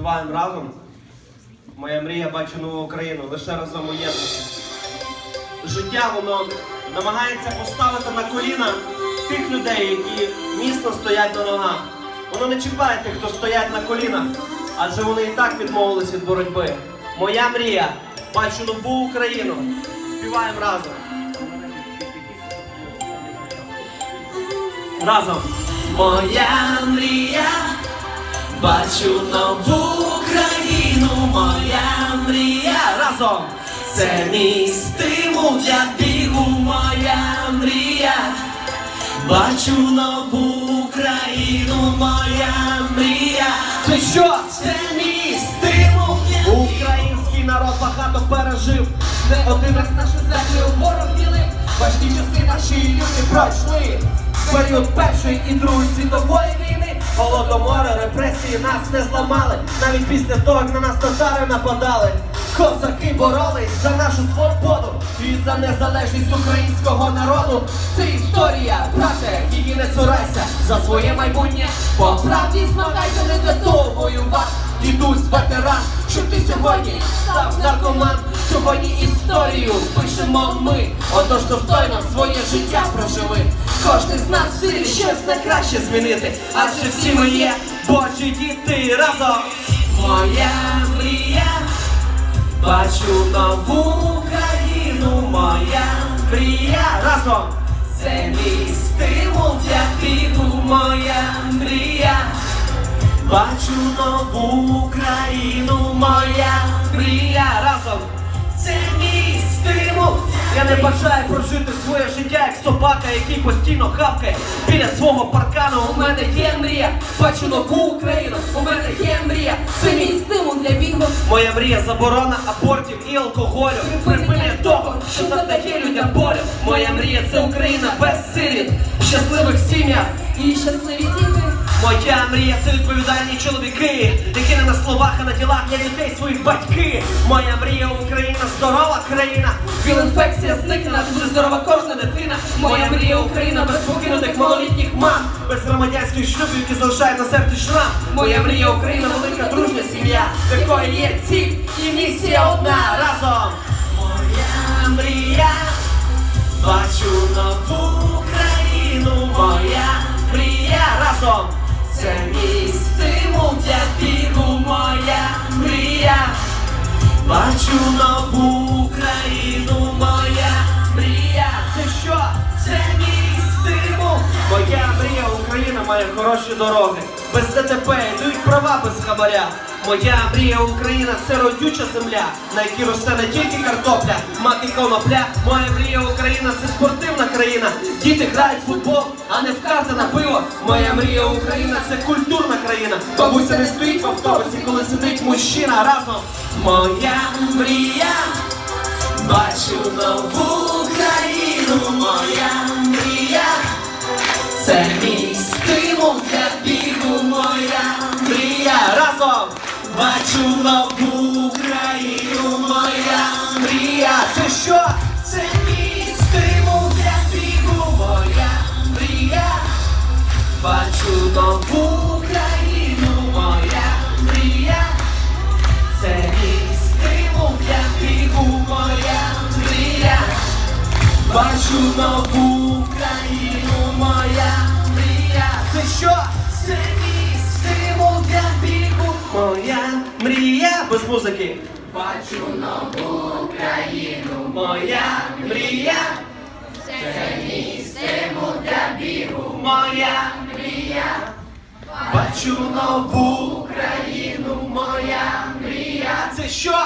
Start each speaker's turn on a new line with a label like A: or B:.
A: Співаємо разом. Моя мрія бачу нову Україну, лише разом у. Життя воно намагається поставити на коліна тих людей, які міцно стоять на ногах. Воно не чіпає тих, хто стоять на колінах, адже вони і так відмовились від боротьби. Моя мрія бачу нову Україну. Співаємо разом. Разом.
B: Моя мрія, бачу нову країну, моя мрія,
A: Разом.
B: це мій стимул для бігу, моя мрія, бачу нову країну, моя мрія,
A: Це що?
B: це мій стимул для бігу.
A: Український народ багато пережив.
B: Не один раз нашу землю ворог ділив, важкі часи наші люди пройшли.
A: Період Першої і Другої світової війни, голодомори, репресії нас не зламали. Навіть після того, як на нас татари нападали. Козаки боролись за нашу свободу і за незалежність українського народу.
B: Це історія, брате,
A: Її не цурайся за своє майбутнє.
B: по правді змагайся не для того воювати.
A: Дідусь ветеран, що ти сьогодні став наркоман. Сьогодні історію пишемо ми. Отож достойно своє життя проживи. Кожен з нас в щось на краще змінити. Адже всі ми є Божі діти разом.
B: Моя мрія,
A: Бачу нову країну, моя мрія разом.
B: це мій стимул для бігу, моя мрія,
A: Бачу нову країну, моя Я не бажаю прожити своє життя як собака, який постійно хавкає біля свого паркану.
B: У мене є мрія, бачу нову Україну, у мене є мрія, це мій стимул для бігу.
A: Моя мрія заборона абортів і алкоголю. Припинення того, що завдає людям болю. Моя мрія це Україна без сиріт, щасливих сім'ях.
B: І щасливі діти.
A: Моя мрія це відповідальні чоловіки, які не на словах, а на ділах для дітей своїх батьки. Моя мрія Україна здорова країна.
B: Віл-інфекція зникне, буде здорова кожна дитина. Моя мрія Україна без покинутих малолітніх мам.
A: Без громадянських шлюбів, які залишають на серці шрам.
B: Моя мрія Україна велика дружня сім'я, в якої є ціль і місія одна.
A: разом. Моя мрія, бачу нову країну. Моя мрія разом.
B: Це мій стимул для бігу, моя мрія.
A: Бачу нову країну, має хороші дороги. Без ДТП йдуть права без хабаря. Моя мрія Україна це родюча земля, на якій росте не тільки картопля, мак і конопля. Моя мрія Україна це спортивна країна. Діти грають в футбол, а не в карти на пиво. Моя мрія Україна це культурна країна. Бабуся не стоїть в автобусі, коли сидить мужчина разом. Моя мрія, бачу нову країну, моя.
B: Це мій стимул для бігу, моя
A: Мрія разом бачу нову країну, моя мрія. Це що?
B: Це мій стимул для бігу, моя мрія.
A: Бачу нову Бачу нову країну, моя мрія. Це що?
B: Це мій стимул для бігу.
A: Моя мрія без музики.
B: Бачу нову країну.
A: Моя мрія. Це ністиму для бігу, Моя мрія. Бачу нову країну, моя мрія. Це що?